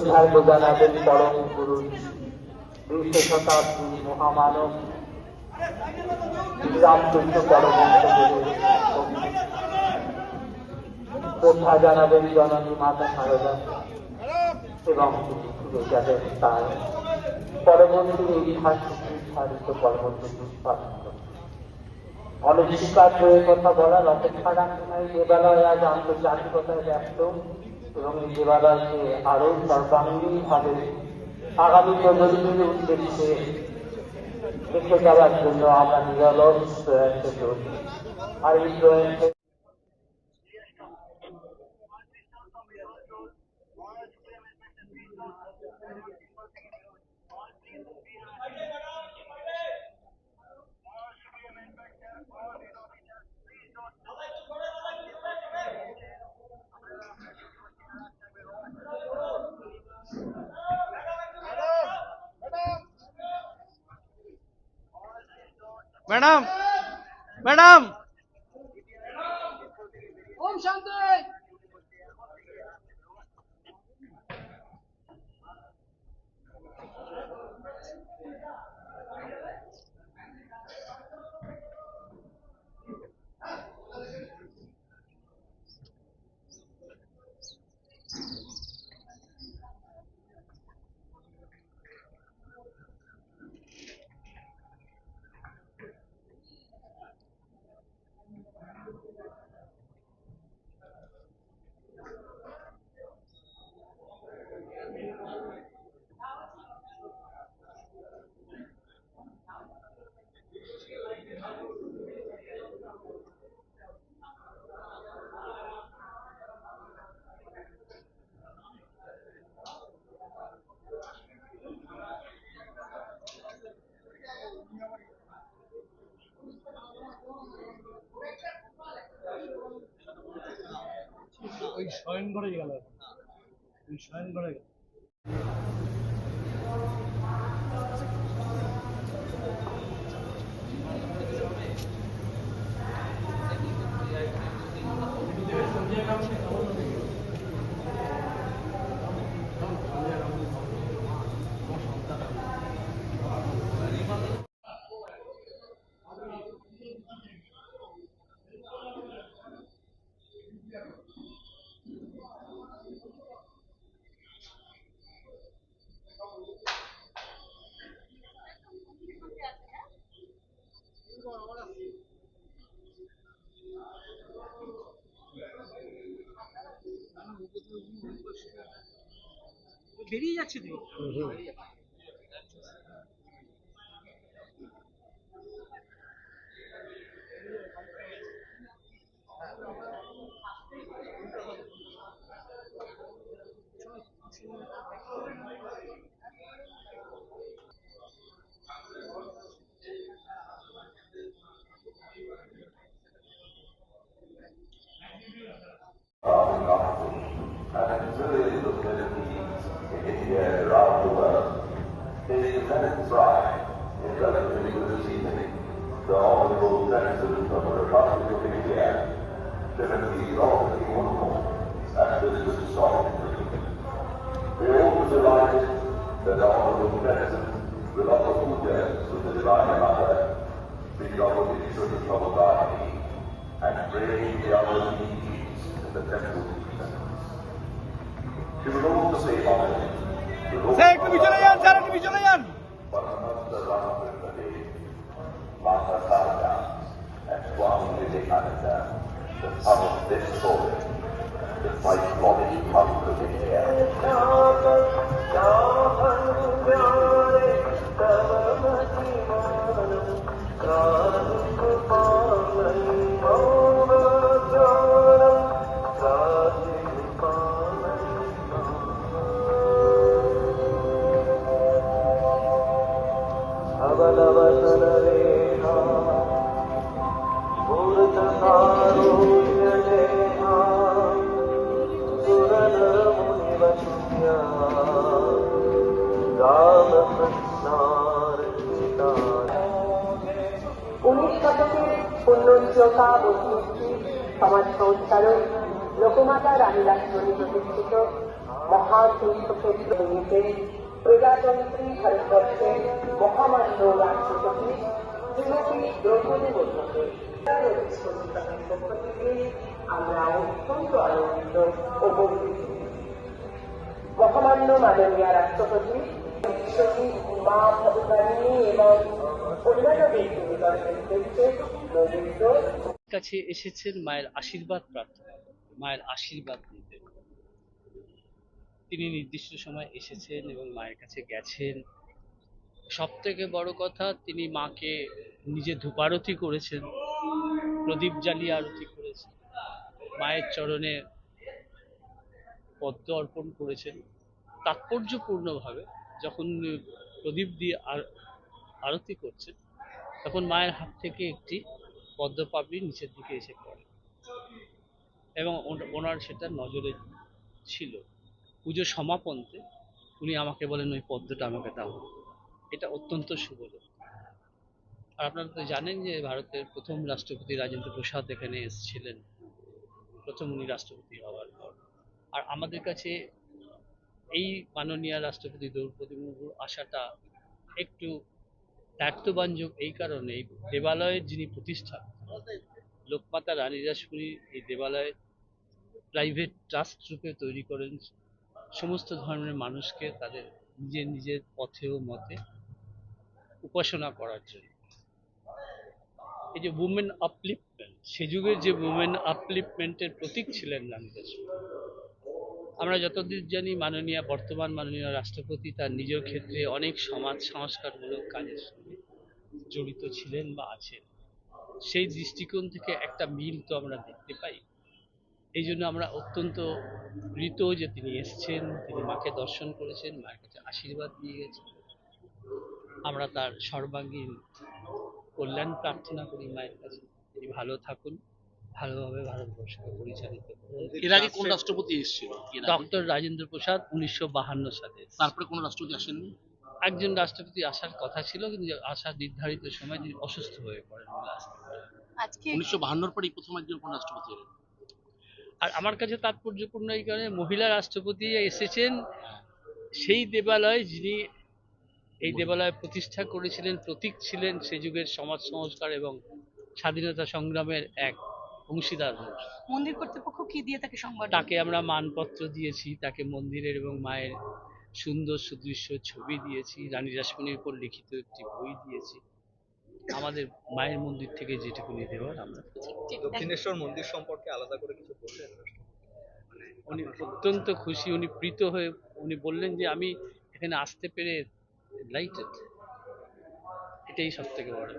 শ্রদ্ধার্ঘ জানাবেন পরম পুরুষ বিংশ শতাব্দী মহামানব পরমহংস গুরু শ্রদ্ধা জানাবেন জননী মাতা সারদা এবং ফিরে তার পরবর্তী ইতিহাস সারিত পরবর্তী কথা বলার অপেক্ষা রাখে নাই দেবালয় আজ আন্তর্জাতিকতায় ব্যস্ত এবং এই দেবালয়কে আরও সর্বাঙ্গীন ভাবে। আগামী প্রজন্মের উদ্দেশ্যে দেখে যাওয়ার জন্য আমরা নিরলস প্রয়াস করি আর এই প্রয়াসে मैडम मैडम। ओम शांति। ওই শয়ন করে গেল। ওই শয়নঘরে গেল। Thank গেল বেরিয়ে যাচ্ছে তুই and Independent pride in relatively this evening, the Honorable President of the Republic of India, Timothy and is solemn We that the Honorable President will offer puja to the Divine Mother, Gauri Shri Prabhupada, and pray the other needs in the temple. She will say homage to of this boy, the Christ body, comes to the Love, love, love. উনিশ শতকের পুণ্যশ্লোকা বস্তুশ্রী সমাজ সংস্কারক লোকমাতা রানী লক্ষ্মণী প্রতিষ্ঠিত মহাতীর্থক্ষেত্র হইতে প্রজাতন্ত্রী ভারতবর্ষের মহামান্য রাষ্ট্রপতি, শ্রীমতী দ্রৌপদী মুর্মুকে। আমরা অত্যন্ত আনন্দিত ও গর্বিত। মহামান্য মাননীয় রাষ্ট্রপতি বিশ্বজী মা, ভগবানী এবং অন্যান্য ব্যক্তি। কাছে এসেছেন মায়ের আশীর্বাদ প্রার্থনা। মায়ের আশীর্বাদ নিতে। তিনি নির্দিষ্ট সময় এসেছেন এবং মায়ের কাছে গেছেন। সব থেকে বড় কথা, তিনি মাকে নিজে ধূপারতি করেছেন, প্রদীপ জ্বালিয়ে আরতি করেছেন, মায়ের চরণে পদ্ম অর্পণ করেছেন। তাৎপর্যপূর্ণভাবে যখন প্রদীপ দিয়ে আর- আরতি করছেন তখন মায়ের হাত থেকে একটি পদ্মপাপড়ি নিচের দিকে এসে পড়ে। এবং ওনার সেটা নজরে ছিল। পুজো সমাপন্তে উনি আমাকে বলেন, ওই পদ্মটা আমাকে দাও। এটা অত্যন্ত শুভ। আর আপনারা তো জানেন যে ভারতের প্রথম রাষ্ট্রপতি রাজেন্দ্র প্রসাদ এখানে এসেছিলেন। প্রথম উনি রাষ্ট্রপতি হওয়ার পর। আর আমাদের কাছে এই মাননীয় রাষ্ট্রপতি দ্রৌপদী মুর্মুর আসাটা একটু দায়িত্ববাঞ্জক এই কারণে দেবালয়ের যিনি প্রতিষ্ঠা, লোকমাতা রানী রাসমণি এই দেবালয় প্রাইভেট ট্রাস্ট রূপে তৈরি করেন। সমস্ত ধর্মের মানুষকে তাদের নিজের নিজের পথে ও মতে উপাসনা করার জন্য। এই যে উমেন আপলিফমেন্ট সে যুগের যে উমেন আপলিফমেন্টের প্রতীক ছিলেন রানী রাসমণি আমরা যতদূর জানি মাননীয়, বর্তমান মাননীয় রাষ্ট্রপতি তার নিজের ক্ষেত্রে অনেক সমাজ সংস্কারমূলক কাজের সঙ্গে জড়িত ছিলেন বা আছেন। সেই দৃষ্টিকোণ থেকে একটা মিল তো আমরা দেখতে পাই। এই জন্য আমরা অত্যন্ত প্রীত যে তিনি এসেছেন, তিনি মাকে দর্শন করেছেন, মায়ের কাছে আশীর্বাদ নিয়ে গেছেন। আমরা তার সর্বাঙ্গীন কল্যাণ প্রার্থনা করি মায়ের কাছে। তিনি ভালো থাকুন। ভালোভাবে ভারতবর্ষকে পরিচালিত এর আগে কোন রাষ্ট্রপতি এসেছিল? ডক্টর রাজেন্দ্র প্রসাদ উনিশশো বাহান্ন সালে। তারপরে কোন রাষ্ট্রপতি আসেননি? একজন রাষ্ট্রপতি আসার কথা ছিল কিন্তু আসার নির্ধারিত সময় তিনি অসুস্থ হয়ে পড়েন উনিশশো বাহান্নর পরেই প্রথম একজন কোন রাষ্ট্রপতি এলেন? আর আমার কাছে তাৎপর্যপূর্ণ এই কারণে মহিলা রাষ্ট্রপতি এসেছেন। সেই দেবালয় যিনি এই দেবালয় প্রতিষ্ঠা করেছিলেন প্রতীক ছিলেন সে যুগের সমাজ সংস্কার এবং স্বাধীনতা সংগ্রামের এক অংশীদার মানুষ মন্দির কর্তৃপক্ষ কি দিয়ে তাকে সংবাদ তাকে আমরা মানপত্র দিয়েছি তাকে মন্দিরের এবং মায়ের সুন্দর সুদৃশ্য ছবি দিয়েছি রানী রাসমণির উপর লিখিত একটি বই দিয়েছি। আমাদের মায়ের মন্দির থেকে যেটুকুনি দেওয়ার আমরা দক্ষিণেশ্বর মন্দির সম্পর্কে আলাদা করে কিছু বললেন উনি অত্যন্ত খুশি উনি প্রীত হয়ে উনি বললেন যে আমি এখানে আসতে পেরে লাইটেড এটাই সব থেকে বড়।